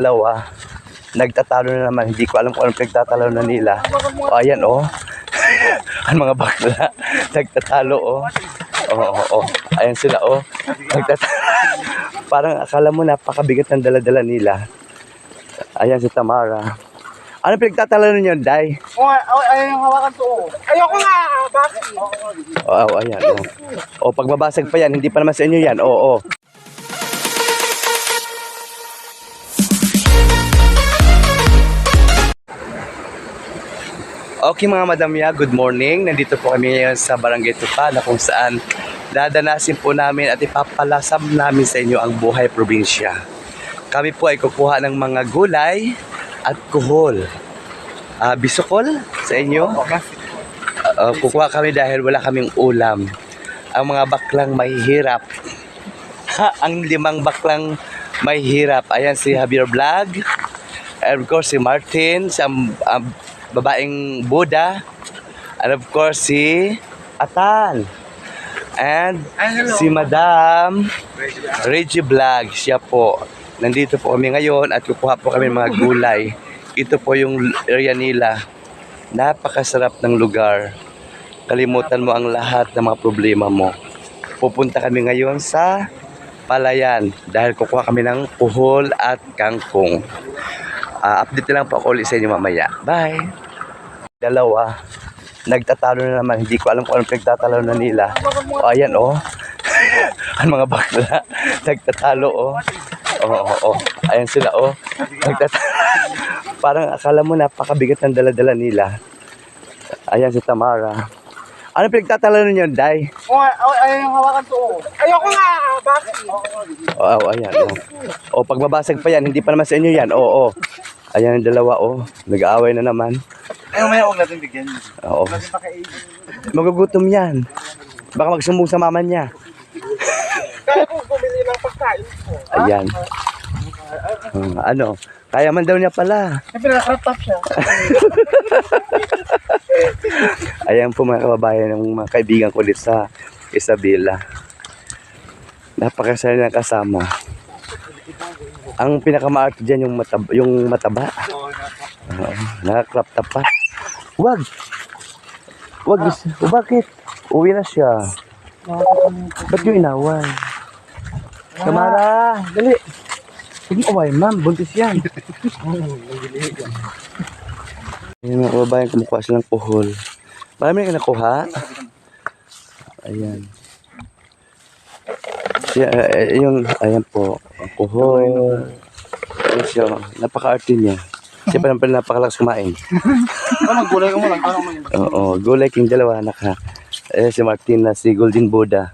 dalawa, nagtatalo na naman. Hindi ko alam kung anong pinagtatalo na nila. O, ayan, oh. Ang mga bakla, nagtatalo, oh. Oo, oo, oo. Ayan sila, oh. Nagtatalo. Parang akala mo napakabigat ng daladala nila. Ayan si Tamara. Ano pinagtatalo ninyo, Day? O, oh, ay, yung hawakan to. oh. Ayoko nga, bakit? Oo, oh, ayan. Oh. oh, pag mabasag pa yan, hindi pa naman sa inyo yan. Oo, oh, Okay mga madam ya, good morning. Nandito po kami ngayon sa Barangay Tupa na kung saan dadanasin po namin at ipapalasam namin sa inyo ang buhay probinsya. Kami po ay kukuha ng mga gulay at kuhol. Ah, bisukol sa inyo? Uh, kukuha kami dahil wala kaming ulam. Ang mga baklang mahihirap. Ha, ang limang baklang mahihirap. Ayan si Javier Vlog. And of course si Martin, si ang, ang babaeng Buddha. And of course si Atan. And si Madam Reggie Vlog. Siya po. Nandito po kami ngayon at kukuha po kami mga gulay. Ito po yung area nila. Napakasarap ng lugar kalimutan mo ang lahat ng mga problema mo. Pupunta kami ngayon sa Palayan dahil kukuha kami ng puhol at kangkong. Ah, update na lang po ako ulit sa inyo mamaya. Bye! Dalawa, nagtatalo na naman. Hindi ko alam kung anong pinagtatalo na nila. O, ayan, oh. ang mga bakla, nagtatalo, oh. Oo, oo, oo. Ayan sila, oh. Nagtatalo. Parang akala mo napakabigat ng daladala nila. Ayan si Tamara. Ano pinagtatalo ninyo, Day? O, oh, ay, yung hawakan to. oh. Ayoko nga, bakit? Oo, oh, ayan. Oh. oh, pag mabasag pa yan, hindi pa naman sa inyo yan. Oo, oh, Ayan ang dalawa, oh. Nag-aaway na naman. Ay, umaya, huwag natin bigyan. Oo. Magugutom yan. Baka magsumbong sa mama niya. Kaya kung bumili ng pagkain ko. Ayan. Hmm, ano? Kaya man daw niya pala. Ay, pinaka-crop top siya. Ayan po mga kababayan ng mga kaibigan ko dito sa Isabela. Napakasaya na kasama. Ang pinakamaarte dyan yung mataba. Yung mataba. Oo, naka-crop top pa. Wag! Wag! is- O bakit? Uwi na siya. Ba't yung inaway? Kamara! Dali! Mo away, ma'am. Buntis yan. Ayan mga kababayan, kumukuha silang puhol. Marami na nakuha. Ayan. Siya, eh, yung, ayan po, ang. Ayan siya, napaka-arte niya. Siya pa naman pala napakalakas kumain. Ano, maggulay ko mo lang. Oo, gulay king dalawa, anak ha. Eh, si Martin na si Golden Buddha.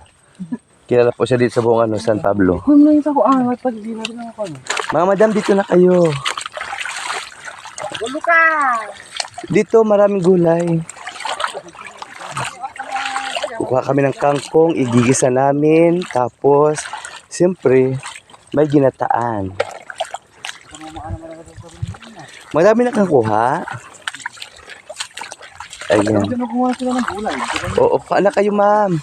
Kilala po siya dito sa buong ano, San Pablo. Kung nakita ko angat, pag di na rin ako. Mga madam, dito na kayo. Gulo ka! Dito maraming gulay. Kukuha kami ng kangkong, igigisa namin, tapos, siyempre, may ginataan. Madami na kang kuha. Ayan. Oo, kuha na kayo, ma'am.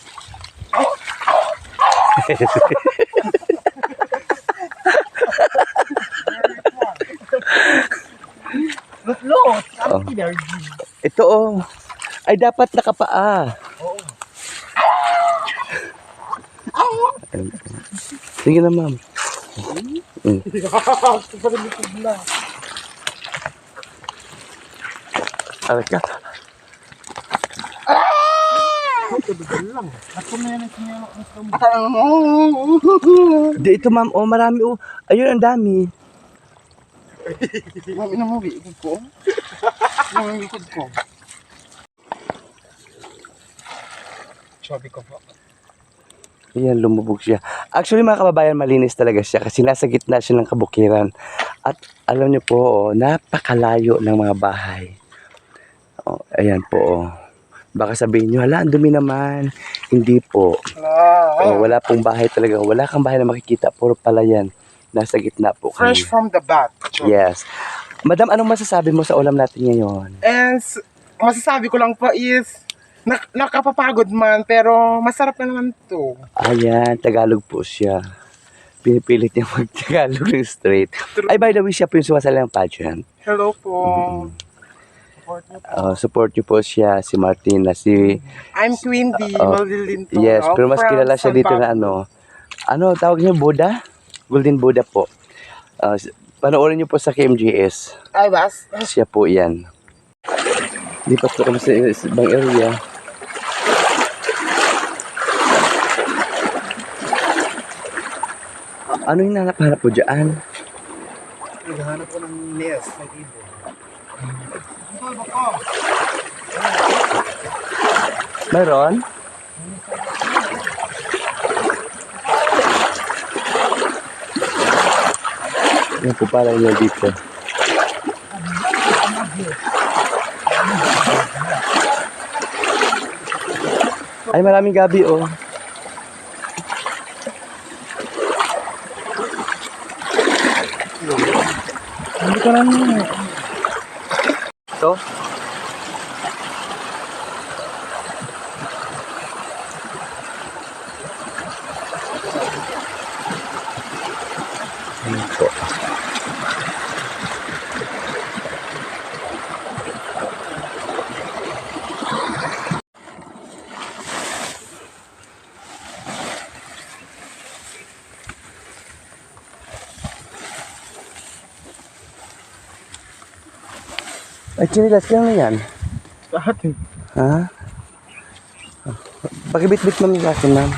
Lutlot! Oh. Ito, oh. Ay, dapat nakapaa. Sige na, ma'am. Mm. Aray ka. Ako na yan ang sinayang Di, ito, ma'am. Oh, marami, oh. Ayun, ang dami. Mami na mo, ikod ko. Mami, ikod ko. Sabi ko po. Ayan, lumubog siya. Actually, mga kababayan, malinis talaga siya kasi nasa gitna siya ng kabukiran. At alam niyo po, oh, napakalayo ng mga bahay. Oh, ayan po, oh. Baka sabihin niyo, hala, ang dumi naman. Hindi po. Oh, wala pong bahay talaga. Wala kang bahay na makikita. Puro palayan. Nasa gitna po kami. Fresh from the bat. Yes. Madam, anong masasabi mo sa ulam natin ngayon? And masasabi ko lang po is, nak nakapapagod man, pero masarap na naman to. Ayan, Tagalog po siya. Pinipilit niya mag-Tagalog ng straight. Ay, by the way, siya po yung sumasali ng pageant. Hello po. Support niyo po. Uh, support niyo po siya, si Martin, na si... I'm Queen D. Oo. Maldilin to. Yes, pero mas kilala siya dito na ano. Ano, tawag niya Buddha? Golden Buddha po. Uh, panoorin niyo po sa KMGS. Ay, bas? Siya po yan. Lipat po kami sa ibang area. Ano yung nanap-hanap po dyan? Naghahanap ko ng nest. Ng ibon. Meron? Yan po pala niya dito. Ay, maraming gabi, oh. Hindi ko lang Ito? Ayan Ay, chinilas ka na yan. Lahat eh. Ha? Pakibit-bit mo sa akin, ma'am.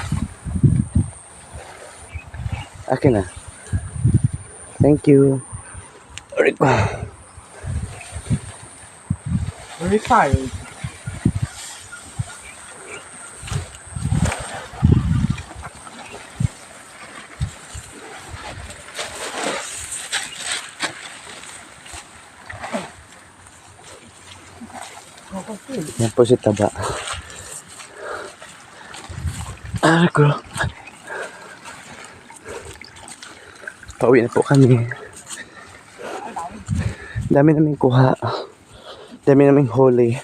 Akin na. Thank you. Ko. Very fine. Yan po si Taba. Aray ko. Pauwi na po kami. Dami naming kuha. Dami naming huli.